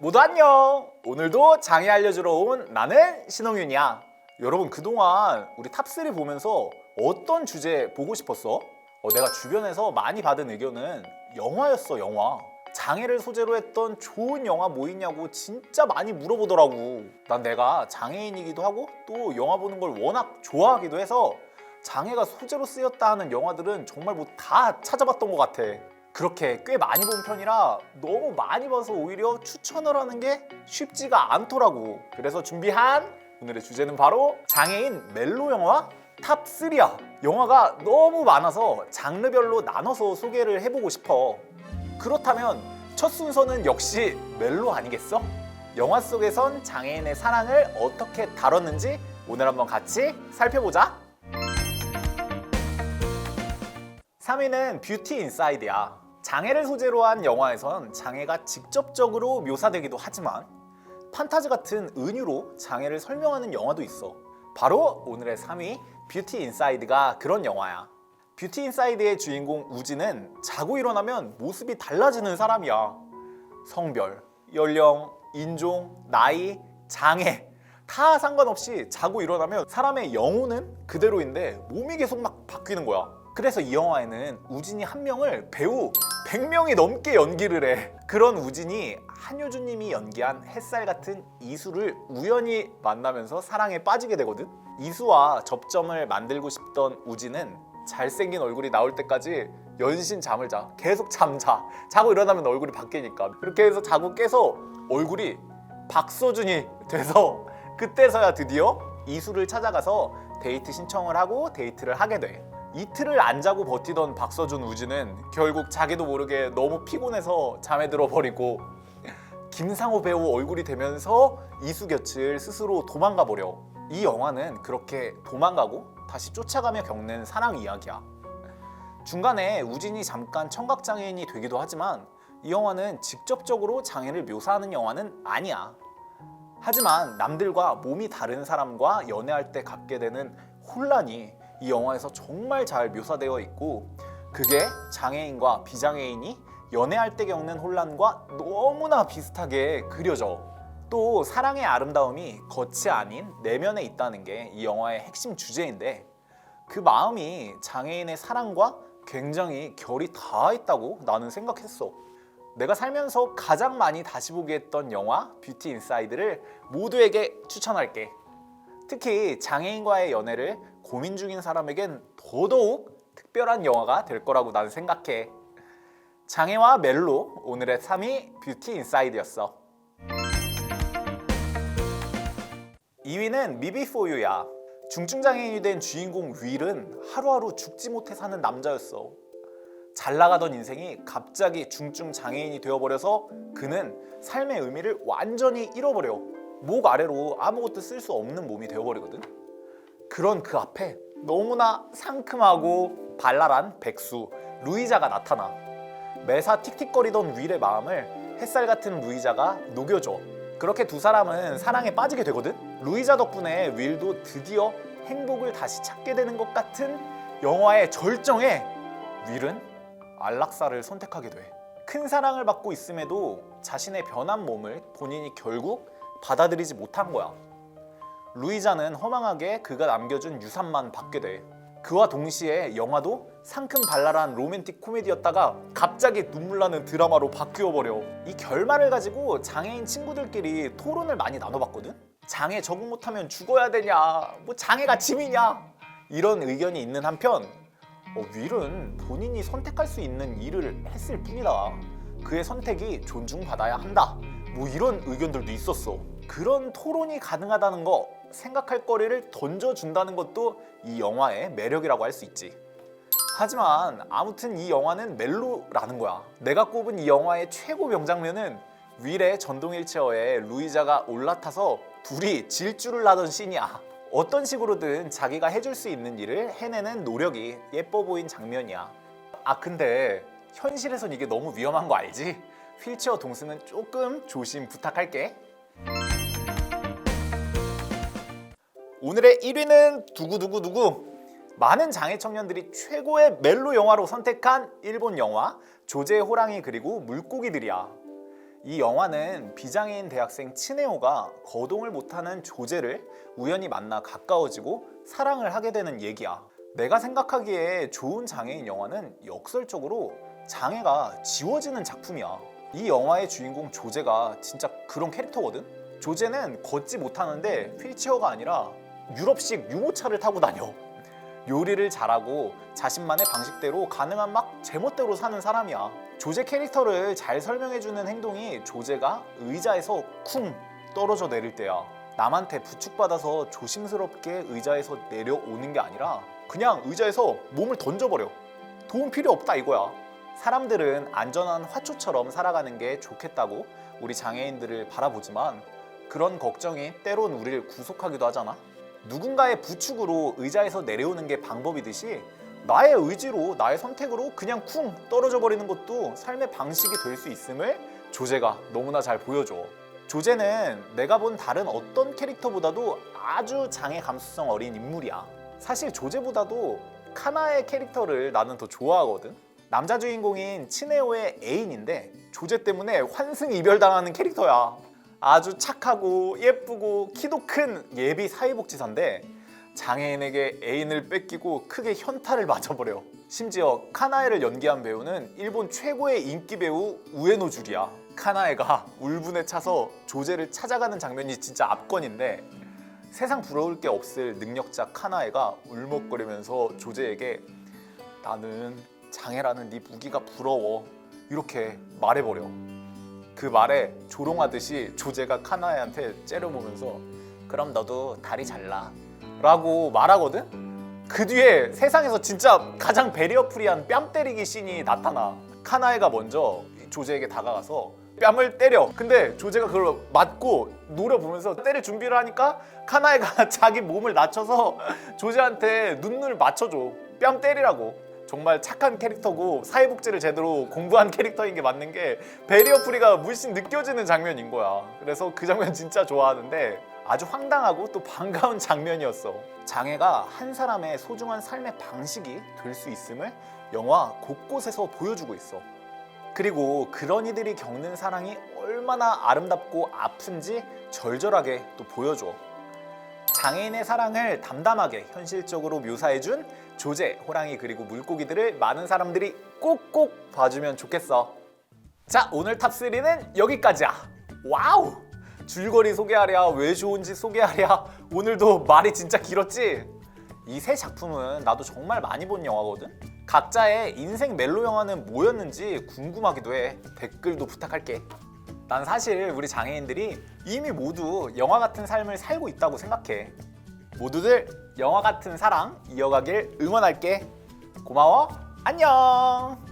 모두 안녕! 오늘도 장애 알려주러 온 나는 신홍윤이야. 여러분 그동안 우리 탑3 보면서 어떤 주제 보고 싶었어? 어, 내가 주변에서 많이 받은 의견은 영화였어 영화. 장애를 소재로 했던 좋은 영화 뭐 있냐고 진짜 많이 물어보더라고. 난 내가 장애인이기도 하고 또 영화 보는 걸 워낙 좋아하기도 해서 장애가 소재로 쓰였다 하는 영화들은 정말 뭐 다 찾아봤던 것 같아. 그렇게 꽤 많이 본 편이라 너무 많이 봐서 오히려 추천을 하는 게 쉽지가 않더라고. 그래서 준비한 오늘의 주제는 바로 장애인 멜로 영화 탑 3야. 영화가 너무 많아서 장르별로 나눠서 소개를 해보고 싶어. 그렇다면 첫 순서는 역시 멜로 아니겠어? 영화 속에선 장애인의 사랑을 어떻게 다뤘는지 오늘 한번 같이 살펴보자. 3위는 뷰티 인사이드야. 장애를 소재로 한 영화에선 장애가 직접적으로 묘사되기도 하지만 판타지 같은 은유로 장애를 설명하는 영화도 있어. 바로 오늘의 3위 뷰티 인사이드가 그런 영화야. 뷰티 인사이드의 주인공 우지는 자고 일어나면 모습이 달라지는 사람이야. 성별, 연령, 인종, 나이, 장애 다 상관없이 자고 일어나면 사람의 영혼은 그대로인데 몸이 계속 막 바뀌는 거야. 그래서 이 영화에는 우진이 한 명을 배우 100명이 넘게 연기를 해. 그런 우진이 한효주 님이 연기한 햇살 같은 이수를 우연히 만나면서 사랑에 빠지게 되거든. 이수와 접점을 만들고 싶던 우진은 잘생긴 얼굴이 나올 때까지 연신 잠을 자. 계속 잠자. 자고 일어나면 얼굴이 바뀌니까. 그렇게 해서 자고 깨서 얼굴이 박서준이 돼서 그때서야 드디어 이수를 찾아가서 데이트 신청을 하고 데이트를 하게 돼. 이틀을 안 자고 버티던 박서준 우진은 결국 자기도 모르게 너무 피곤해서 잠에 들어버리고 김상호 배우 얼굴이 되면서 이수 곁을 스스로 도망가 버려. 이 영화는 그렇게 도망가고 다시 쫓아가며 겪는 사랑 이야기야. 중간에 우진이 잠깐 청각 장애인이 되기도 하지만 이 영화는 직접적으로 장애를 묘사하는 영화는 아니야. 하지만 남들과 몸이 다른 사람과 연애할 때 갖게 되는 혼란이 이 영화에서 정말 잘 묘사되어 있고 그게 장애인과 비장애인이 연애할 때 겪는 혼란과 너무나 비슷하게 그려져. 또 사랑의 아름다움이 겉이 아닌 내면에 있다는 게 이 영화의 핵심 주제인데 그 마음이 장애인의 사랑과 굉장히 결이 닿아 있다고 나는 생각했어. 내가 살면서 가장 많이 다시 보게 했던 영화 뷰티 인사이드를 모두에게 추천할게. 특히 장애인과의 연애를 고민 중인 사람에겐 더더욱 특별한 영화가 될 거라고 나는 생각해. 장애와 멜로 오늘의 3위 뷰티 인사이드였어. 2위는 미비 포유야. 중증 장애인이 된 주인공 윌은 하루하루 죽지 못해 사는 남자였어. 잘 나가던 인생이 갑자기 중증 장애인이 되어버려서 그는 삶의 의미를 완전히 잃어버려. 목 아래로 아무것도 쓸 수 없는 몸이 되어버리거든. 그런 그 앞에 너무나 상큼하고 발랄한 백수 루이자가 나타나. 매사 틱틱거리던 윌의 마음을 햇살 같은 루이자가 녹여줘. 그렇게 두 사람은 사랑에 빠지게 되거든. 루이자 덕분에 윌도 드디어 행복을 다시 찾게 되는 것 같은 영화의 절정에 윌은 안락사를 선택하게 돼. 큰 사랑을 받고 있음에도 자신의 변한 몸을 본인이 결국 받아들이지 못한 거야. 루이자는 허망하게 그가 남겨준 유산만 받게 돼. 그와 동시에 영화도 상큼 발랄한 로맨틱 코미디였다가 갑자기 눈물 나는 드라마로 바뀌어 버려. 이 결말을 가지고 장애인 친구들끼리 토론을 많이 나눠봤거든. 장애 적응 못하면 죽어야 되냐? 뭐 장애가 짐이냐? 이런 의견이 있는 한편 어, 윌은 본인이 선택할 수 있는 일을 했을 뿐이다. 그의 선택이 존중받아야 한다. 뭐 이런 의견들도 있었어. 그런 토론이 가능하다는 거 생각할 거리를 던져준다는 것도 이 영화의 매력이라고 할 수 있지. 하지만 아무튼 이 영화는 멜로라는 거야. 내가 꼽은 이 영화의 최고 명장면은 윌의 전동 휠체어에 루이자가 올라타서 둘이 질주를 하던 씬이야. 어떤 식으로든 자기가 해줄 수 있는 일을 해내는 노력이 예뻐 보인 장면이야. 아 근데 현실에선 이게 너무 위험한 거 알지? 휠체어 동수는 조금 조심 부탁할게. 오늘의 1위는 두구두구두구 많은 장애 청년들이 최고의 멜로 영화로 선택한 일본 영화 조제의 호랑이 그리고 물고기들이야. 이 영화는 비장애인 대학생 친해오가 거동을 못하는 조제를 우연히 만나 가까워지고 사랑을 하게 되는 얘기야. 내가 생각하기에 좋은 장애인 영화는 역설적으로 장애가 지워지는 작품이야. 이 영화의 주인공 조제가 진짜 그런 캐릭터거든. 조제는 걷지 못하는데 휠체어가 아니라 유럽식 유모차를 타고 다녀. 요리를 잘하고 자신만의 방식대로 가능한 막 제멋대로 사는 사람이야. 조제 캐릭터를 잘 설명해주는 행동이 조제가 의자에서 쿵 떨어져 내릴 때야. 남한테 부축받아서 조심스럽게 의자에서 내려오는 게 아니라 그냥 의자에서 몸을 던져버려. 도움 필요 없다 이거야. 사람들은 안전한 화초처럼 살아가는 게 좋겠다고 우리 장애인들을 바라보지만 그런 걱정이 때론 우리를 구속하기도 하잖아. 누군가의 부축으로 의자에서 내려오는 게 방법이듯이 나의 의지로 나의 선택으로 그냥 쿵 떨어져 버리는 것도 삶의 방식이 될 수 있음을 조제가 너무나 잘 보여줘. 조제는 내가 본 다른 어떤 캐릭터보다도 아주 장애 감수성 어린 인물이야. 사실 조제보다도 카나의 캐릭터를 나는 더 좋아하거든. 남자 주인공인 치네오의 애인인데 조제 때문에 환승 이별당하는 캐릭터야. 아주 착하고 예쁘고 키도 큰 예비 사회복지사인데 장애인에게 애인을 뺏기고 크게 현타를 맞아버려. 심지어 카나에를 연기한 배우는 일본 최고의 인기 배우 우에노 줄이야. 카나에가 울분에 차서 조제를 찾아가는 장면이 진짜 압권인데 세상 부러울 게 없을 능력자 카나에가 울먹거리면서 조제에게 나는 장애라는 네 무기가 부러워 이렇게 말해버려. 그 말에 조롱하듯이 조제가 카나에한테 째려보면서 그럼 너도 다리 잘라. 라고 말하거든? 그 뒤에 세상에서 진짜 가장 베리어프리한 뺨 때리기 씬이 나타나. 카나에가 먼저 조제에게 다가가서 뺨을 때려. 근데 조제가 그걸 맞고 노려보면서 때릴 준비를 하니까 카나에가 자기 몸을 낮춰서 조제한테 눈을 맞춰줘 뺨 때리라고 정말 착한 캐릭터고 사회복지를 제대로 공부한 캐릭터인 게 맞는 게 베리어 프리가 물씬 느껴지는 장면인 거야. 그래서 그 장면 진짜 좋아하는데 아주 황당하고 또 반가운 장면이었어. 장애가 한 사람의 소중한 삶의 방식이 될 수 있음을 영화 곳곳에서 보여주고 있어. 그리고 그런 이들이 겪는 사랑이 얼마나 아름답고 아픈지 절절하게 또 보여줘. 장애인의 사랑을 담담하게 현실적으로 묘사해준 조제, 호랑이 그리고 물고기들을 많은 사람들이 꼭꼭 봐주면 좋겠어. 자, 오늘 탑3는 여기까지야. 와우! 줄거리 소개하랴, 왜 좋은지 소개하랴. 오늘도 말이 진짜 길었지? 이 세 작품은 나도 정말 많이 본 영화거든? 각자의 인생 멜로 영화는 뭐였는지 궁금하기도 해. 댓글도 부탁할게. 난 사실 우리 장애인들이 이미 모두 영화 같은 삶을 살고 있다고 생각해. 모두들 영화 같은 사랑 이어가길 응원할게. 고마워. 안녕.